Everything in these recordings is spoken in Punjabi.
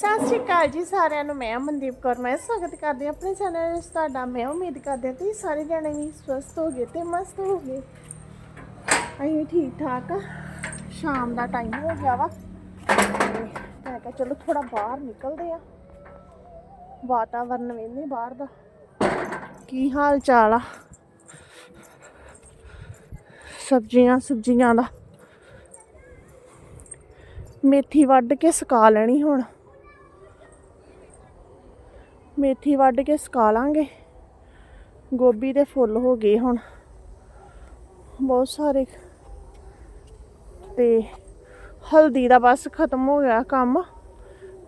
ਸਤਿ ਸ਼੍ਰੀ ਅਕਾਲ ਜੀ ਸਾਰਿਆਂ ਨੂੰ, ਮੈਂ ਮਨਦੀਪ ਕੌਰ, ਮੈਂ ਸਵਾਗਤ ਕਰਦੀ ਹਾਂ ਆਪਣੇ ਚੈਨਲ ਵਿੱਚ। ਤੁਹਾਡਾ ਮੈਂ ਉਮੀਦ ਕਰਦੀ ਹਾਂ ਤੁਸੀਂ ਸਾਰੇ ਜਣੇ ਵੀ ਸਵਸਥ ਹੋਗੇ ਤੇ ਮਸਤ ਹੋਗੇ ਅਸੀਂ ਠੀਕ ਠਾਕ ਆ। ਸ਼ਾਮ ਦਾ ਟਾਈਮ ਹੋ ਗਿਆ ਵਾ। ਮੈਂ ਕਿਹਾ ਚਲੋ ਥੋੜਾ ਬਾਹਰ ਨਿਕਲਦੇ ਆ ਵਾਤਾਵਰਨ ਵੇਖਦੇ ਬਾਹਰ ਦਾ। ਕੀ ਹਾਲ ਚਾਲ ਆ? ਸਬਜ਼ੀਆਂ ਸਬਜ਼ੀਆਂ ਦਾ। ਮੇਥੀ ਵੱਢ ਕੇ ਸੁਕਾ ਲੈਣੀ ਹੁਣ। ਮੇਥੀ ਵੱਢ ਕੇ ਸੁਕਾ ਲਾਂਗੇ। ਗੋਭੀ ਦੇ ਫੁੱਲ ਹੋ ਗਏ ਹੁਣ। ਬਹੁਤ ਸਾਰੇ ਤੇ ਹਲਦੀ ਦਾ ਬਸ ਖਤਮ ਹੋ ਗਿਆ ਕੰਮ।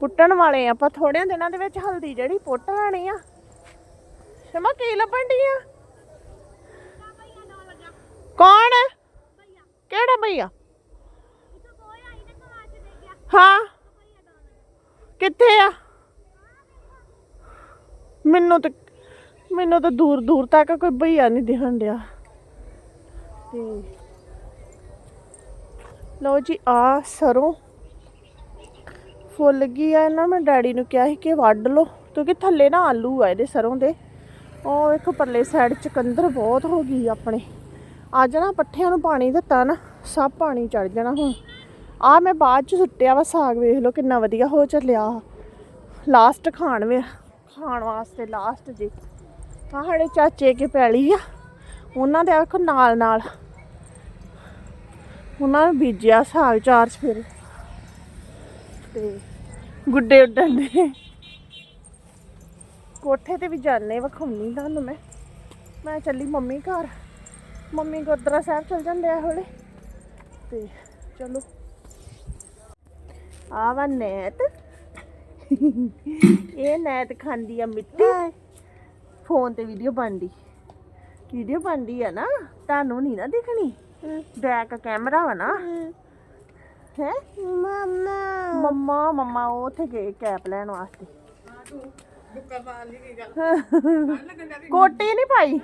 ਪੁੱਟਣ ਵਾਲੇ ਆਪਾਂ ਥੋੜਿਆਂ ਦਿਨਾਂ ਦੇ ਵਿੱਚ ਹਲਦੀ ਜਿਹੜੀ ਪੁੱਟ ਲੈਣੀ ਆ। ਸ਼ਮਾ, ਕੀ ਲੱਭਣ ਦੀ ਆ? ਕੌਣ? ਕਿਹੜਾ ਭਈਆ ਹਾਂ ਕਿੱਥੇ ਆ ਮੈਨੂੰ ਤਾਂ ਮੈਨੂੰ ਤਾਂ ਦੂਰ ਦੂਰ ਤੱਕ ਕੋਈ ਭਈਆ ਨਹੀਂ ਦਿਖਣ ਡਿਆ। ਤੇ ਲਓ ਜੀ, ਆ ਸਰੋਂ ਫੁੱਲ ਗਈ ਆ ਨਾ ਮੈਂ ਡੈਡੀ ਨੂੰ ਕਿਹਾ ਸੀ ਕਿ ਵੱਢ ਲਓ, ਕਿਉਂਕਿ ਥੱਲੇ ਨਾ ਆਲੂ ਆ ਇਹਦੇ ਸਰੋਂ ਦੇ। ਉਹ ਇੱਕ ਪਰਲੇ ਸਾਈਡ ਚਕੰਦਰ ਬਹੁਤ ਹੋ ਗਈ ਆਪਣੇ। ਅੱਜ ਨਾ ਪੱਠਿਆਂ ਨੂੰ ਪਾਣੀ ਦਿੱਤਾ ਨਾ, ਸਭ ਪਾਣੀ ਚੜ ਜਾਣਾ ਹੁਣ। ਆ ਮੈਂ ਬਾਅਦ ਚ ਸੁੱਟਿਆ ਵਾ ਸਾਗ, ਵੇਖ ਲਓ ਕਿੰਨਾ ਵਧੀਆ ਹੋ ਚੱਲਿਆ। ਲਾਸਟ ਖਾਣ ਵੇ ਖਾਣ ਵਾਸਤੇ ਲਾਸਟ ਜੀ। ਆਹ ਸਾਡੇ ਚਾਚੇ ਕੇ ਪੈਲੀ ਆ। ਉਹਨਾਂ ਦੇ ਆਖੋ ਨਾਲ ਨਾਲ। ਉਹਨਾਂ ਨੇ ਬੀਜਿਆ ਸਾਗ ਚਾਰ ਸਵੇਰੇ। ਤੇ ਗੁੱਡੇ ਉੱਡਣ ਦੇ। ਕੋਠੇ ਤੇ ਵੀ ਜਾਣੇ ਵਖਾਉਣੀ ਤੁਹਾਨੂੰ ਮੈਂ। ਮੈਂ ਚੱਲੀ ਮੰਮੀ ਘਰ। ਮੰਮੀ ਗੁਰਦੁਆਰਾ ਸਾਹਿਬ ਚਲ ਜਾਂਦੇ ਆ ਹੌਲੇ। ਤੇ ਚਲੋ। ਆ ਵਾ ਇਹ ਨੈਤ ਖਾਂਦੀ ਆ ਮਿੱਟੀ। ਫੋਨ ਤੇ ਵੀਡੀਓ ਬਣਦੀ। ਵੀਡੀਓ ਬਣਦੀ ਆ ਨਾ ਤੁਹਾਨੂੰ ਨਹੀਂ ਨਾ ਦਿਖਣੀ। ਬੈਕ ਕੈਮਰਾ ਵਾ ਨਾ। ਹੈ। ਮਮਾ। ਮਮਾ ਮਮਾ ਉਹ ਉੱਥੇ ਗਏ ਕੈਪ ਲੈਣ ਵਾਸਤੇ। ਕੋਟੀ ਨਹੀਂ ਪਾਈ?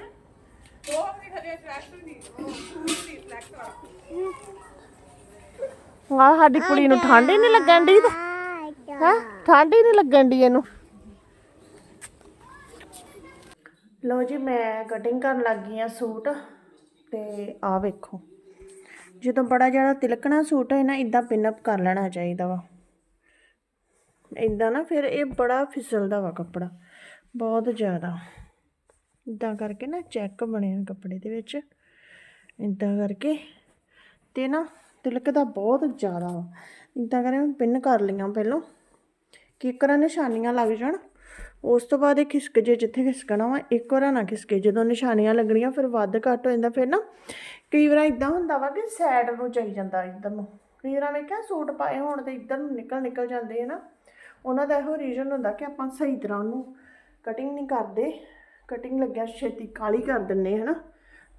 ਆ ਸਾਡੀ ਕੁੜੀ ਨੂੰ ਠੰਡ ਹੀ ਨਹੀਂ ਲੱਗਣ ਦੀ ਤੇ। ਹੈ, ਠੰਡ ਹੀ ਨਹੀਂ ਲੱਗਣ ਦੀ ਇਹਨੂੰ। ਲੋ ਜੀ, ਮੈਂ ਕਟਿੰਗ ਕਰਨ ਲੱਗ ਗਈ ਆ ਸੂਟ, ਤੇ ਆ ਵੇਖੋ। ਜਦੋਂ ਬੜਾ ਜ਼ਿਆਦਾ ਤਿਲਕਣਾ ਸੂਟ ਹੈ ਨਾ ਇਦਾਂ ਪਿਨ ਅਪ ਕਰ ਲੈਣਾ ਚਾਹੀਦਾ ਵਾ। ਇਦਾਂ ਨਾ ਫਿਰ ਇਹ ਬੜਾ ਫਿਸਲਦਾ ਵਾ ਕੱਪੜਾ, ਬਹੁਤ ਜ਼ਿਆਦਾ। ਇਦਾਂ ਕਰਕੇ ਨਾ ਚੈੱਕ ਬਣਿਆ ਕੱਪੜੇ ਦੇ ਵਿੱਚ। ਇਦਾਂ ਕਰਕੇ ਤੇ ਨਾ ਤਿਲਕ ਦਾ ਬਹੁਤ ਜ਼ਿਆਦਾ ਵਾ। ਇਦਾਂ ਕਰਕੇ ਮੈਂ ਪਿੰਨ ਕਰ ਲਈਆਂ ਪਹਿਲਾਂ। ਕਿ ਇੱਕ ਵਾਰ ਨਿਸ਼ਾਨੀਆਂ ਲੱਗ ਜਾਣ। ਉਸ ਤੋਂ ਬਾਅਦ ਇਹ ਖਿਸਕ ਜੇ ਜਿੱਥੇ ਖਿਸਕਣਾ ਵਾ, ਇੱਕ ਵਾਰ ਨਾ ਖਿਸਕੇ। ਜਦੋਂ ਨਿਸ਼ਾਨੀਆਂ ਲੱਗਣੀਆਂ, ਫਿਰ ਵੱਧ ਘੱਟ ਹੋ ਜਾਂਦਾ। ਫਿਰ ਨਾ ਕਈ ਵਾਰ ਇਦਾਂ ਹੁੰਦਾ ਵਾ ਕਿ ਸਾਈਡ ਨੂੰ ਚਾਈ ਜਾਂਦਾ ਇੱਧਰ ਨੂੰ। ਕਈ ਵਾਰ ਕਿਹਾ ਸੂਟ ਪਾਏ ਹੋਣ ਤੇ ਇੱਧਰ ਨੂੰ ਨਿਕਲ ਨਿਕਲ ਜਾਂਦੇ ਆ ਨਾ। ਉਹਨਾਂ ਦਾ ਇਹੋ ਰੀਜ਼ਨ ਹੁੰਦਾ ਕਿ ਆਪਾਂ ਸਹੀ ਤਰ੍ਹਾਂ ਉਹਨੂੰ ਕਟਿੰਗ ਨਹੀਂ ਕਰਦੇ। ਕਟਿੰਗ ਲੱਗਿਆ ਛੇਤੀ ਕਾਲੀ ਕਰ ਦਿੰਨੇ ਹਨਾ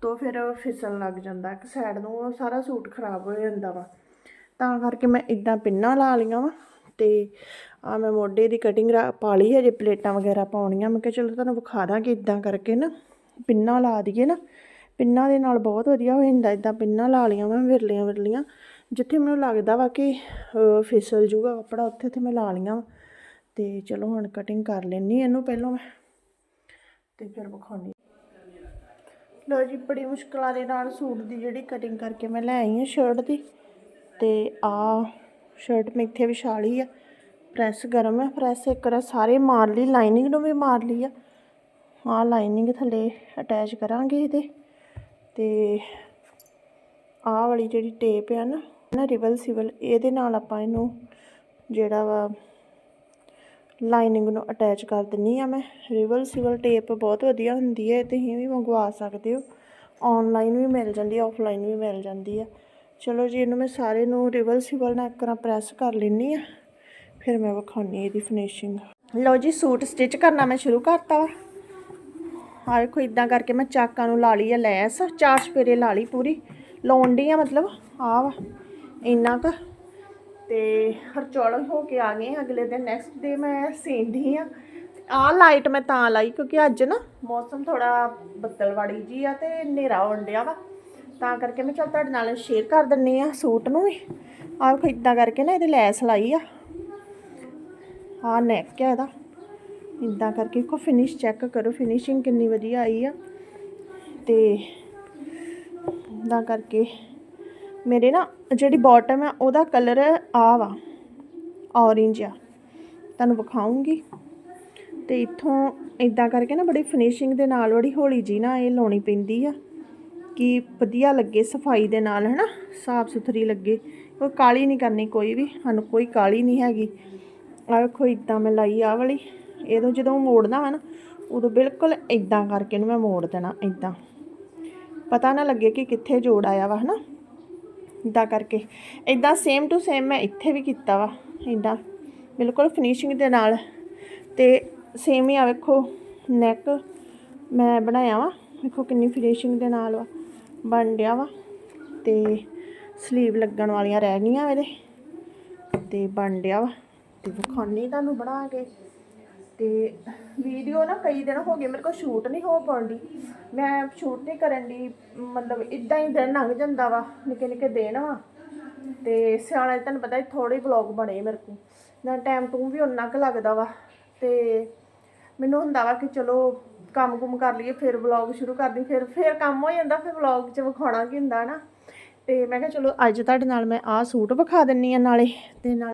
ਤੋਂ ਫਿਰ ਫਿਸਲਣ ਲੱਗ ਜਾਂਦਾ। ਇੱਕ ਸਾਈਡ ਨੂੰ ਉਹ ਸਾਰਾ ਸੂਟ ਖਰਾਬ ਹੋ ਜਾਂਦਾ ਵਾ। ਤਾਂ ਕਰਕੇ ਮੈਂ ਇਦਾਂ ਪਿੰਨਾਂ ਲਾ ਲਈਆਂ ਵਾ ਤੇ ਆ ਮੈਂ ਮੋਢੇ ਦੀ ਕਟਿੰਗ ਪਾ ਲਈ ਹੈ ਜੇ ਪਲੇਟਾਂ ਵਗੈਰਾ ਪਾਉਣੀਆਂ। ਮੈਂ ਕਿਹਾ ਚਲੋ ਤੁਹਾਨੂੰ ਵਿਖਾ ਦਾਂਗੇ ਇਦਾਂ ਕਰਕੇ ਨਾ। ਪਿੰਨਾਂ ਲਾ ਦਈਏ ਨਾ। ਪਿੰਨਾਂ ਦੇ ਨਾਲ ਬਹੁਤ ਵਧੀਆ ਹੋ ਜਾਂਦਾ। ਇਦਾਂ ਪਿੰਨਾਂ ਲਾ ਲਈਆਂ ਮੈਂ, ਵਿਰਲੀਆਂ ਵਿਰਲੀਆਂ। ਜਿੱਥੇ ਮੈਨੂੰ ਲੱਗਦਾ ਵਾ ਕਿ ਫਿਸਲ ਜੂਗਾ ਕੱਪੜਾ, ਉੱਥੇ ਤੇ ਮੈਂ ਲਾ ਲਈਆਂ ਵਾ। ਤੇ ਚਲੋ ਹੁਣ ਕਟਿੰਗ ਕਰ ਲੈਣੀ ਇਹਨੂੰ ਪਹਿਲਾਂ ਮੈਂ ਤੇ ਫਿਰ ਵਿਖਾਉਣੀ। ਲੋ ਜੀ, ਬੜੀ ਮੁਸ਼ਕਲਾਂ ਦੇ ਨਾਲ ਸੂਟ ਦੀ ਜਿਹੜੀ ਕਟਿੰਗ ਕਰਕੇ ਮੈਂ ਲੈ ਆਈ ਹਾਂ ਸ਼ਰਟ ਦੀ। ਤੇ ਆ ਸ਼ਰਟ ਮੈਂ ਇੱਥੇ ਵਿਛਾ ਲਈ ਆ। ਪ੍ਰੈਸ ਗਰਮ ਹੈ, ਪ੍ਰੈਸ ਇੱਕ ਵਾਰ ਸਾਰੇ ਮਾਰ ਲਈ ਲਾਈਨਿੰਗ ਨੂੰ ਵੀ ਮਾਰ ਲਈ ਆ। ਆ ਲਾਈਨਿੰਗ ਥੱਲੇ ਅਟੈਚ ਕਰਾਂਗੇ ਇਹਦੇ। ਤੇ ਆਹ ਵਾਲੀ ਜਿਹੜੀ ਟੇਪ ਆ ਨਾ ਨਾ ਰਿਵਲ ਸਿਵਲ ਇਹਦੇ ਨਾਲ ਆਪਾਂ ਇਹਨੂੰ ਜਿਹੜਾ ਵਾ ਲਾਈਨਿੰਗ ਨੂੰ ਅਟੈਚ ਕਰ ਦਿੰਨੀ ਆ ਮੈਂ। ਰਿਵਲ ਸਿਵਲ ਟੇਪ ਬਹੁਤ ਵਧੀਆ ਹੁੰਦੀ ਹੈ, ਤੁਸੀਂ ਵੀ ਮੰਗਵਾ ਸਕਦੇ ਹੋ। ਆਨਲਾਈਨ ਵੀ ਮਿਲ ਜਾਂਦੀ ਹੈ ਆਫਲਾਈਨ ਵੀ ਮਿਲ ਜਾਂਦੀ ਹੈ ਚਲੋ ਜੀ, ਇਹਨੂੰ ਮੈਂ ਸਾਰੇ ਨੂੰ ਰਿਵਲ ਸਿਵਲ ਨਾਲ ਇੱਕ ਤਰ੍ਹਾਂ ਪ੍ਰੈਸ ਕਰ ਲੈਣੀ ਆ। ਫਿਰ ਮੈਂ ਵਿਖਾਉਣੀ ਇਹਦੀ ਫਿਨਿਸ਼ਿੰਗ ਲਓ ਜੀ, ਸੂਟ ਸਟਿਚ ਕਰਨਾ ਮੈਂ ਸ਼ੁਰੂ ਕਰਤਾ ਵਾ। ਆਹ ਵੇਖੋ ਇਦਾਂ ਕਰਕੇ ਮੈਂ ਚਾਕਾਂ ਨੂੰ ਲਾ ਲਈ ਆ ਲੈਸ, ਚਾਰ ਸਪੇਰੇ ਲਾ ਲਈ ਪੂਰੀ। ਲਾਉਣ ਡਈ ਆ ਮਤਲਬ ਆ ਵਾ, ਇੰਨਾ ਕੁ। ਤੇ ਹਰਚੌਲ ਹੋ ਕੇ ਆ ਗਏ ਅਗਲੇ ਦਿਨ ਨੈਕਸਟ ਡੇ ਮੈਂ ਸੀਂਦੀ ਆ। ਆਹ ਲਾਈਟ ਮੈਂ ਤਾਂ ਲਾਈ, ਕਿਉਂਕਿ ਅੱਜ ਨਾ ਮੌਸਮ ਥੋੜਾ ਬੱਦਲਵਾੜੀ ਜੀ ਆ ਤੇ ਹਨੇਰਾ ਹੋਣ ਡਿਆ ਵਾ। ਤਾਂ ਕਰਕੇ ਮੈਂ ਚਲ ਤੁਹਾਡੇ ਨਾਲ ਸ਼ੇਅਰ ਕਰ ਦਿੰਨੀ ਆ ਸੂਟ ਨੂੰ ਵੀ। ਆਹ ਵੇਖੋ ਇਦਾਂ ਕਰਕੇ ਨਾ ਇਹਦੇ ਲੈਸ ਲਾਈ ਆ। ਆ ਨੈਕ ਹੈ ਇਹਦਾ? ਇਦਾਂ ਕਰਕੇ ਕੋ ਫਿਨਿਸ਼ ਚੈੱਕ ਕਰੋ ਫਿਨਿਸ਼ਿੰਗ ਕਿੰਨੀ ਵਧੀਆ ਆਈ ਆ। ਤੇ ਇਦਾਂ ਕਰਕੇ ਮੇਰੇ ਨਾ ਜਿਹੜੀ ਬਾਟਮ ਆ, ਉਹਦਾ ਕਲਰ ਆ ਵਾ ਔਰੇਂਜ ਆ। ਤੁਹਾਨੂੰ ਵਿਖਾਉਂਗੀ। ਤੇ ਇੱਥੋਂ ਇਦਾਂ ਕਰਕੇ ਨਾ ਬੜੀ ਫਿਨਿਸ਼ਿੰਗ ਦੇ ਨਾਲ, ਬੜੀ ਹੌਲੀ ਜੀ ਨਾ ਇਹ ਲਾਉਣੀ ਪੈਂਦੀ ਆ। ਕਿ ਵਧੀਆ ਲੱਗੇ, ਸਫ਼ਾਈ ਦੇ ਨਾਲ, ਹਨਾ? ਸਾਫ਼ ਸੁਥਰੀ ਲੱਗੇ। ਕੋਈ ਕਾਲੀ ਨਹੀਂ ਕਰਨੀ ਕੋਈ ਵੀ, ਸਾਨੂੰ ਕੋਈ ਕਾਲੀ ਨਹੀਂ ਹੈਗੀ। ਆ ਵੇਖੋ ਇਦਾਂ ਮੈਂ ਲਾਈ ਆ ਵਾਲੀ। ਇਹਦੋਂ ਜਦੋਂ ਮੋੜਨਾ ਵਾ ਨਾ, ਉਦੋਂ ਬਿਲਕੁਲ ਇਦਾਂ ਕਰਕੇ ਨੂੰ ਮੈਂ ਮੋੜ ਦੇਣਾ ਇਦਾਂ ਪਤਾ ਨਾ ਲੱਗੇ ਕਿ ਕਿੱਥੇ ਜੋੜ ਆਇਆ ਵਾ, ਹਨਾ? ਇਦਾਂ ਕਰਕੇ। ਇਦਾਂ ਸੇਮ ਟੂ ਸੇਮ ਮੈਂ ਇੱਥੇ ਵੀ ਕੀਤਾ ਵਾ ਇਦਾਂ ਬਿਲਕੁਲ ਫਿਨਿਸ਼ਿੰਗ ਦੇ ਨਾਲ। ਤੇ ਸੇਮ ਹੀ ਆ ਵੇਖੋ ਨੈਕ ਮੈਂ ਬਣਾਇਆ ਵਾ। ਵੇਖੋ ਕਿੰਨੀ ਫਿਨਿਸ਼ਿੰਗ ਦੇ ਨਾਲ ਵਾ, ਬਣ ਡਿਆ ਵਾ। ਤੇ ਸਲੀਵ ਲੱਗਣ ਵਾਲੀਆਂ ਰਹਿ ਗਈਆਂ ਇਹਦੇ। ਤੇ ਬਣ ਡਿਆ ਵਾ। ਤੇ ਵਿਖਾਉਣੀ ਤੁਹਾਨੂੰ ਬਣਾ ਕੇ ਤੇ ਵੀਡੀਓ ਨਾ ਕਈ ਦਿਨ ਹੋ ਗਏ, ਮੇਰੇ ਕੋਲ ਸ਼ੂਟ ਨਹੀਂ ਹੋ ਪਾਉਂਦੀ। ਮੈਂ ਸ਼ੂਟ ਨਹੀਂ ਕਰਨ ਦੀ, ਮਤਲਬ ਇਦਾਂ ਹੀ ਦਿਨ ਲੰਘ ਜਾਂਦਾ ਵਾ, ਨਿੱਕੇ ਨਿੱਕੇ ਦਿਨ ਵਾ। ਤੇ ਸਿਆਣੇ ਤੁਹਾਨੂੰ ਪਤਾ ਥੋੜੇ ਵਲੌਗ ਬਣੇ ਮੇਰੇ ਕੋਲ। ਨਾ ਟਾਈਮ ਟੂਮ ਵੀ ਉਨਾ ਕੁ ਲੱਗਦਾ ਵਾ। ਤੇ ਮੈਨੂੰ ਹੁੰਦਾ ਵਾ ਕਿ ਚਲੋ ਕੰਮ ਕੁਮ ਕਰ ਲਈਏ, ਫਿਰ ਵਲੌਗ ਸ਼ੁਰੂ ਕਰਦੀ ਫਿਰ ਫਿਰ ਕੰਮ ਹੋ ਜਾਂਦਾ, ਫਿਰ ਵਲੌਗ 'ਚ ਵਿਖਾਉਣਾ ਕੀ ਹੁੰਦਾ ਨਾ। ਤੇ ਮੈਂ ਕਿਹਾ ਚਲੋ ਅੱਜ ਤੁਹਾਡੇ ਨਾਲ ਮੈਂ ਆਹ ਸੂਟ ਵਿਖਾ ਦਿੰਨੀ ਆ ਨਾਲੇ, ਤੇ ਨਾਲ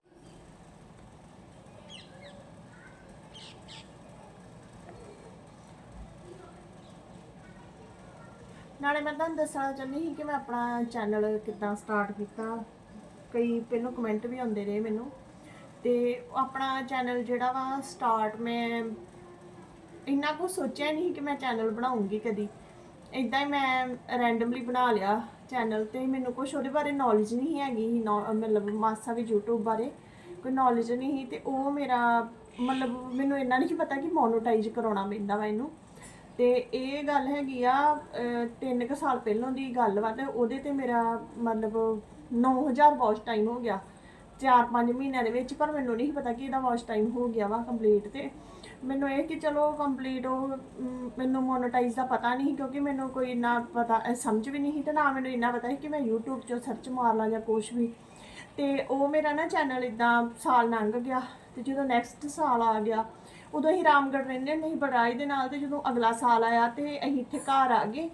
ਨਾਲੇ ਮੈਂ ਤੁਹਾਨੂੰ ਦੱਸਣਾ ਚਾਹੁੰਦੀ ਸੀ ਕਿ ਮੈਂ ਆਪਣਾ ਚੈਨਲ ਕਿੱਦਾਂ ਸਟਾਰਟ ਕੀਤਾ। ਕਈ ਪਹਿਲਾਂ ਕਮੈਂਟ ਵੀ ਆਉਂਦੇ ਰਹੇ ਮੈਨੂੰ। ਤੇ ਆਪਣਾ ਚੈਨਲ ਜਿਹੜਾ ਵਾ ਸਟਾਰਟ ਮੈਂ ਇੰਨਾ ਕੁ ਸੋਚਿਆ ਨਹੀਂ ਕਿ ਮੈਂ ਚੈਨਲ ਬਣਾਉਂਗੀ ਕਦੀ। ਇਦਾਂ ਹੀ ਮੈਂ ਰੈਂਡਮਲੀ ਬਣਾ ਲਿਆ ਚੈਨਲ ਤੇ। ਮੈਨੂੰ ਕੁਝ ਉਹਦੇ ਬਾਰੇ ਨੌਲੇਜ ਨਹੀਂ ਹੈਗੀ ਸੀ ਮਤਲਬ ਮਾਸਾ ਵੀ YouTube ਬਾਰੇ ਕੋਈ ਨੌਲੇਜ ਨਹੀਂ ਸੀ ਤੇ ਉਹ ਮੇਰਾ ਮਤਲਬ ਮੈਨੂੰ ਇੰਨਾ ਨਹੀਂ ਪਤਾ ਕਿ ਮੋਨੋਟਾਈਜ਼ ਕਰਾਉਣਾ ਪੈਂਦਾ ਵਾ ਇਹਨੂੰ। ਤੇ ਇਹ ਗੱਲ ਹੈਗੀ ਆ ਅਹ, ਤਿੰਨ ਕੁ ਸਾਲ ਪਹਿਲਾਂ ਦੀ ਗੱਲ ਵਾ ਤੇ ਉਹਦੇ ਤੇ ਮੇਰਾ ਮਤਲਬ 9000 ਵਾਚ ਟਾਈਮ ਹੋ ਗਿਆ। 4-5 ਮਹੀਨਿਆਂ ਦੇ ਵਿੱਚ ਪਰ ਮੈਨੂੰ ਨਹੀਂ ਪਤਾ ਕਿ ਇਹਦਾ ਵਾਚ ਟਾਈਮ ਹੋ ਗਿਆ ਵਾ ਕੰਪਲੀਟ ਤੇ। ਮੈਨੂੰ ਇਹ ਕਿ ਚਲੋ ਕੰਪਲੀਟ ਉਹ ਮੈਨੂੰ ਮੋਨੋਟਾਈਜ਼ ਦਾ ਪਤਾ ਨਹੀਂ ਕਿਉਂਕਿ ਮੈਨੂੰ ਕੋਈ ਇੰਨਾ ਪਤਾ ਸਮਝ ਵੀ ਨਹੀਂ ਸੀ ਤੇ ਨਾ ਮੈਨੂੰ ਇੰਨਾ ਪਤਾ ਸੀ ਕਿ ਮੈਂ YouTube 'ਚੋਂ ਸਰਚ ਮਾਰ ਲਾਂ ਜਾਂ ਕੁਝ ਵੀ। ਤੇ ਉਹ ਮੇਰਾ ਨਾ ਚੈਨਲ ਇਦਾਂ ਸਾਲ ਲੰਘ ਗਿਆ ਤੇ ਜਦੋਂ ਨੈਕਸਟ ਸਾਲ ਆ ਗਿਆ ਉਦੋਂ ਅਸੀਂ ਰਾਮਗੜ੍ਹ ਰਹਿੰਦੇ ਹੁੰਦੇ ਸੀ ਬੜਾਈ ਦੇ ਨਾਲ ਤੇ ਜਦੋਂ ਅਗਲਾ ਸਾਲ ਆਇਆ ਤੇ ਅਸੀਂ ਇੱਥੇ ਘਰ ਆ ਗਏ।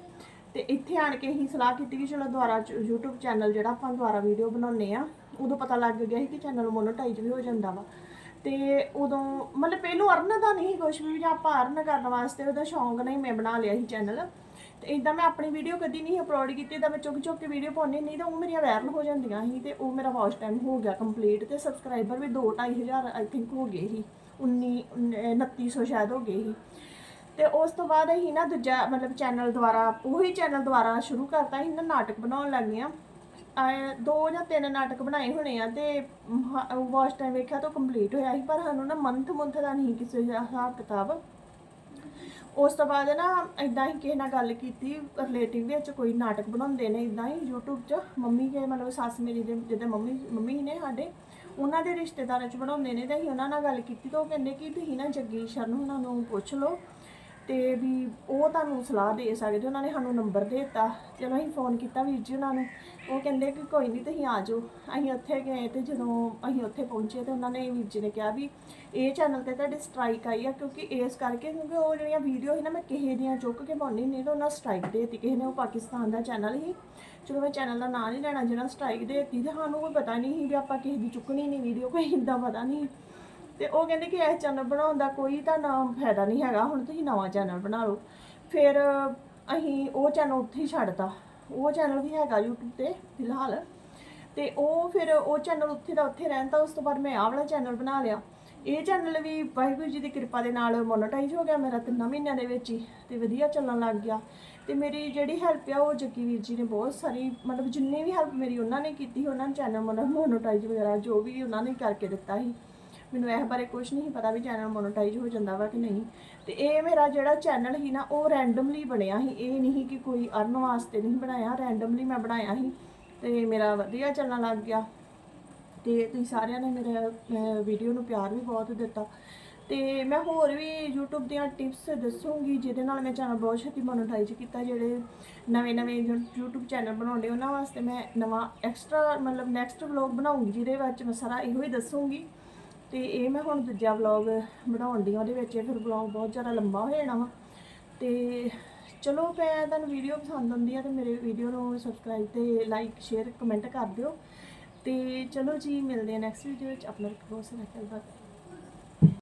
ਤੇ ਇੱਥੇ ਆਣ ਕੇ ਅਸੀਂ ਸਲਾਹ ਕੀਤੀ ਕਿ ਚਲੋ ਦੁਬਾਰਾ ਚ- YouTube ਚੈਨਲ ਜਿਹੜਾ ਆਪਾਂ ਦੁਬਾਰਾ ਵੀਡੀਓ ਬਣਾਉਨੇ ਆ ਉਦੋਂ ਪਤਾ ਲੱਗ ਗਿਆ ਸੀ ਕਿ ਚੈਨਲ ਮੋਨੋਟਾਈਜ਼ ਵੀ ਹੋ ਜਾਂਦਾ ਵਾ। ਤੇ ਉਦੋਂ ਮਤਲਬ ਪਹਿਲੋਂ ਅਰਨ ਦਾ ਨਹੀਂ ਕੁਝ ਵੀ, ਜਾਂ ਆਪਾਂ ਅਰਨ ਕਰਨ ਵਾਸਤੇ ਉਹਦਾ ਸ਼ੌਂਕ ਨਹੀਂ ਮੈਂ ਬਣਾ ਲਿਆ ਸੀ ਚੈਨਲ ਤੇ ਇਦਾਂ ਮੈਂ ਆਪਣੀ ਵੀਡੀਓ ਕਦੀ ਨਹੀਂ ਅਪਲੋਡ ਕੀਤੀ ਤਾਂ ਮੈਂ ਚੁੱਕ ਚੁੱਕ ਕੇ ਵੀਡੀਓ ਪਾਉਂਦੀ ਨਹੀਂ ਤਾਂ ਉਹ ਮੇਰੀਆਂ ਵਾਇਰਲ ਹੋ ਜਾਂਦੀਆਂ ਸੀ ਤੇ ਉਹ ਮੇਰਾ ਵਾਚ ਟਾਈਮ ਹੋ ਗਿਆ ਕੰਪਲੀਟ ਤੇ ਸਬਸਕ੍ਰਾਈਬਰ ਵੀ 2 ਹਜ਼ਾਰ ਆਈ ਥਿੰਕ ਹੋ ਗਏ ਸੀ। 19 2900 ਸ਼ਾਇਦ ਹੋ ਗਏ ਸੀ। ਤੇ ਉਸ ਤੋਂ ਬਾਅਦ ਅਸੀਂ ਨਾ ਦੂਜਾ ਮਤਲਬ ਚੈਨਲ ਦੁਆਰਾ, ਉਹੀ ਚੈਨਲ ਦੁਆਰਾ ਸ਼ੁਰੂ ਕਰਤਾ ਸੀ, ਨਾ ਨਾਟਕ ਬਣਾਉਣ ਲੱਗੀਆਂ ਅਹ ਦੋ ਜਾਂ ਤਿੰਨ ਨਾਟਕ ਬਣਾਏ ਹੋਣੇ ਆ ਤੇ ਵਾਚ ਟਾਈਮ ਵੇਖਿਆ ਤਾਂ ਕੰਪਲੀਟ ਹੋਇਆ ਸੀ, ਪਰ ਸਾਨੂੰ ਨਾ ਮੰਥ ਮੰਥ ਦਾ ਨਹੀਂ ਕਿਸੇ ਦਾ ਹਿਸਾਬ ਕਿਤਾਬ। ਉਸ ਤੋਂ ਬਾਅਦ ਨਾ ਇਦਾਂ ਹੀ ਕਿਸੇ ਨਾਲ ਗੱਲ ਕੀਤੀ ਰਿਲੇਟਿਵ ਵਿੱਚ ਕੋਈ ਨਾਟਕ ਬਣਾਉਂਦੇ ਨੇ ਇਦਾਂ ਹੀ YouTube 'ਚ, ਮੰਮੀ ਕੇ ਮਤਲਬ ਸੱਸ ਮੇਰੀ ਦੇ ਜਿੱਦਾਂ ਮੰਮੀ ਮੰਮੀ ਨੇ ਸਾਡੇ ਉਹਨਾਂ ਦੇ ਰਿਸ਼ਤੇਦਾਰਾਂ 'ਚ ਬਣਾਉਂਦੇ ਨੇ ਤੇ ਅਸੀਂ ਉਹਨਾਂ ਨਾਲ ਗੱਲ ਕੀਤੀ ਤਾਂ ਉਹ ਕਹਿੰਦੇ ਕਿ ਤੁਸੀਂ ਨਾ ਜੱਗੀ ਸ਼ਰਨ ਉਹਨਾਂ ਨੂੰ ਪੁੱਛ ਲਓ ਤੇ ਵੀ ਉਹ ਤੁਹਾਨੂੰ ਸਲਾਹ ਦੇ ਸਕਦੇ, ਉਹਨਾਂ ਨੇ ਸਾਨੂੰ ਨੰਬਰ ਦੇ ਦਿੱਤਾ। ਚਲੋ ਅਸੀਂ ਫੋਨ ਕੀਤਾ ਵੀਰ ਜੀ ਉਹਨਾਂ ਨੂੰ। ਉਹ ਕਹਿੰਦੇ ਕਿ ਕੋਈ ਨਹੀਂ ਤੁਸੀਂ ਆ ਜਾਓ। ਅਸੀਂ ਉੱਥੇ ਗਏ ਤੇ ਜਦੋਂ ਅਸੀਂ ਉੱਥੇ ਪਹੁੰਚੇ ਤੇ ਉਹਨਾਂ ਨੇ ਵੀਰ ਜੀ ਨੇ ਕਿਹਾ ਵੀ ਇਹ ਚੈਨਲ ਤੇ ਤੁਹਾਡੀ ਸਟ੍ਰਾਈਕ ਆਈ ਆ, ਕਿਉਂਕਿ ਇਸ ਕਰਕੇ ਕਿਉਂਕਿ ਉਹ ਜਿਹੜੀਆਂ ਵੀਡੀਓ ਸੀ ਨਾ ਮੈਂ ਕਿਸੇ ਦੀਆਂ ਚੁੱਕ ਕੇ ਪਾਉਣੀ ਨਹੀਂ ਤਾਂ ਉਹਨਾਂ ਸਟ੍ਰਾਈਕ ਦੇ ਦਿੱਤੀ। ਕਿਸੇ ਨੇ ਉਹ ਪਾਕਿਸਤਾਨ ਦਾ ਚੈਨਲ ਸੀ। ਚਲੋ ਮੈਂ ਚੈਨਲ ਦਾ ਨਾਂ ਨਹੀਂ ਲੈਣਾ ਜਿਹੜਾ ਸਟ੍ਰਾਈਕ ਦੇ ਦਿੱਤੀ ਤੇ ਸਾਨੂੰ ਕੋਈ ਪਤਾ ਨਹੀਂ ਸੀ ਵੀ ਆਪਾਂ ਕਿਸੇ ਦੀ ਚੁੱਕਣੀ ਨਹੀਂ ਵੀਡੀਓ ਕੋਈ ਇਦਾਂ ਪਤਾ ਨਹੀਂ ਤੇ ਉਹ ਕਹਿੰਦੇ ਕਿ ਇਹ ਚੈਨਲ ਬਣਾਉਣ ਦਾ ਕੋਈ ਤੁਹਾਨੂੰ ਫਾਇਦਾ ਨਹੀਂ ਹੈਗਾ, ਹੁਣ ਤੁਸੀਂ ਨਵਾਂ ਚੈਨਲ ਬਣਾ ਲਓ। ਫਿਰ ਅਸੀਂ ਉਹ ਚੈਨਲ ਉੱਥੇ ਹੀ ਛੱਡਤਾ। ਉਹ ਚੈਨਲ ਵੀ ਹੈਗਾ YouTube ਤੇ, ਫਿਲਹਾਲ। ਤੇ ਉਹ ਫਿਰ ਉਹ ਚੈਨਲ ਉੱਥੇ ਦਾ ਉੱਥੇ ਰਹਿੰਦਾ, ਉਸ ਤੋਂ ਬਾਅਦ ਮੈਂ ਆਹ ਵਾਲਾ ਚੈਨਲ ਬਣਾ ਲਿਆ। ਇਹ ਚੈਨਲ ਵੀ ਵਾਹਿਗੁਰੂ ਜੀ ਦੀ ਕਿਰਪਾ ਦੇ ਨਾਲ ਮੋਨੇਟਾਈਜ਼ ਹੋ ਗਿਆ ਮੇਰਾ ਤਿੰਨਾਂ ਮਹੀਨਿਆਂ ਦੇ ਵਿੱਚ ਹੀ, ਤੇ ਵਧੀਆ ਚੱਲਣ ਲੱਗ ਗਿਆ। ਤੇ ਮੇਰੀ ਜਿਹੜੀ ਹੈਲਪ ਆ, ਉਹ ਜੱਗੀ ਵੀਰ ਜੀ ਨੇ ਬਹੁਤ ਸਾਰੀ, ਮਤਲਬ ਜਿੰਨੀ ਵੀ ਹੈਲਪ ਮੇਰੀ ਉਹਨਾਂ ਨੇ ਕੀਤੀ, ਉਹਨਾਂ ਨੇ ਚੈਨਲ ਮਤਲਬ ਮੋਨੇਟਾਈਜ਼ ਵਗੈਰਾ ਜੋ ਵੀ ਉਹਨਾਂ ਨੇ ਕਰਕੇ ਦਿੱਤਾ ਸੀ। ਮੈਨੂੰ ਇਸ ਬਾਰੇ ਕੁਝ ਨਹੀਂ ਪਤਾ ਵੀ ਚੈਨਲ ਮੋਨੋਟਾਈਜ਼ ਹੋ ਜਾਂਦਾ ਵਾ ਕਿ ਨਹੀਂ। ਤੇ ਇਹ ਮੇਰਾ ਜਿਹੜਾ ਚੈਨਲ ਸੀ ਨਾ, ਉਹ ਰੈਂਡਮਲੀ ਬਣਿਆ ਸੀ। ਇਹ ਨਹੀਂ ਕਿ ਕੋਈ ਅਰਨ ਵਾਸਤੇ ਨਹੀਂ ਬਣਾਇਆ ਰੈਂਡਮਲੀ ਮੈਂ ਬਣਾਇਆ ਸੀ। ਤੇ ਮੇਰਾ ਵਧੀਆ ਚੱਲਣ ਲੱਗ ਗਿਆ। ਤੇ ਤੁਸੀਂ ਸਾਰਿਆਂ ਨੇ ਮੇਰੇ ਵੀਡੀਓ ਨੂੰ ਪਿਆਰ ਵੀ ਬਹੁਤ ਦਿੱਤਾ। ਤੇ ਮੈਂ ਹੋਰ ਵੀ YouTube ਦੀਆਂ ਟਿਪਸ ਦੱਸੂਗੀ, ਜਿਹਦੇ ਨਾਲ ਮੈਂ ਚੈਨਲ ਬਹੁਤ ਛੇਤੀ ਮੋਨੋਟਾਈਜ਼ ਕੀਤਾ। ਜਿਹੜੇ ਨਵੇਂ ਨਵੇਂ YouTube ਚੈਨਲ ਬਣਾਉਂਦੇ, ਉਹਨਾਂ ਵਾਸਤੇ ਮੈਂ ਨਵਾਂ ਐਕਸਟਰਾ ਮਤਲਬ ਨੈਕਸਟ ਵਲੌਗ ਬਣਾਉਂਗੀ, ਜਿਹਦੇ ਵਿੱਚ ਮੈਂ ਸਾਰਾ ਇਹੋ ਹੀ ਦੱਸੂਗੀ। ਤੇ ਇਹ ਮੈਂ ਹੁਣ ਦੂਜਾ ਵਲੌਗ ਬਣਾਉਣ ਦੀ ਉਹਦੇ ਵਿੱਚ। ਫਿਰ ਵਲੌਗ ਬਹੁਤ ਜ਼ਿਆਦਾ ਲੰਬਾ ਹੋ ਜਾਣਾ ਵਾ। ਤੇ ਚਲੋ ਮੈਂ ਤੁਹਾਨੂੰ ਵੀਡੀਓ ਪਸੰਦ ਆਉਂਦੀ ਆ ਤੇ ਮੇਰੇ ਵੀਡੀਓ ਨੂੰ ਸਬਸਕ੍ਰਾਈਬ ਤੇ ਲਾਈਕ ਸ਼ੇਅਰ ਕਮੈਂਟ ਕਰ ਦਿਓ। ਤੇ ਚਲੋ ਜੀ, ਮਿਲਦੇ ਆ ਨੈਕਸਟ ਵੀਡੀਓ ਵਿੱਚ। ਆਪਣਾ ਬਹੁਤ ਸਾਰਾ ਖਿਆਲ